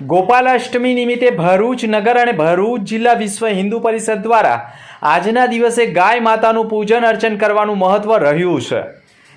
ગોપાલાષ્ટમી નિમિત્તે ભરૂચ નગર અને ભરૂચ જિલ્લા વિશ્વ હિન્દુ પરિષદ દ્વારા આજના દિવસે ગાય માતાનું પૂજન અર્ચન કરવાનું મહત્વ રહ્યું છે.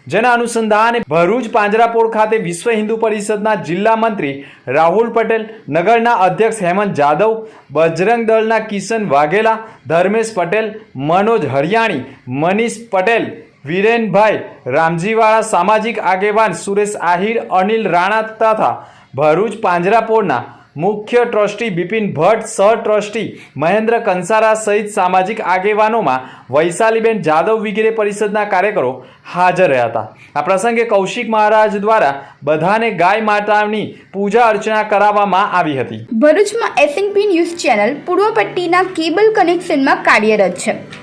જેના અનુસંધાને ભરૂચ પાંજરાપોળ ખાતે વિશ્વ હિન્દુ પરિષદના જિલ્લા મંત્રી રાહુલ પટેલ, નગરના અધ્યક્ષ હેમંત જાદવ, બજરંગ દળના કિશન વાઘેલા, ધર્મેશ પટેલ, મનોજ હરિયાણી, મનીષ પટેલ, વિરેનભાઈ રામજીવાળા, સામાજિક આગેવાન સુરેશ આહિર, અનિલ રાણા તથા ભરૂચ પાંજરાપોળના મુખ્ય ટ્રસ્ટી બિપિન ભટ્ટ, સહ ટ્રસ્ટી મહેન્દ્ર કંસારા સહિત સામાજિક આગેવાનોમાં વૈશાલીબેન જાદવ વગેરે પરિષદના કાર્યકરો હાજર રહ્યા હતા. આ પ્રસંગે કૌશિક મહારાજ દ્વારા બધાને ગાય માતાની પૂજા અર્ચના કરાવવામાં આવી હતી. ભરૂચમાં એસએનપી ન્યૂઝ ચેનલ પૂર્વ પટ્ટીના કેબલ કનેક્શનમાં કાર્યરત છે.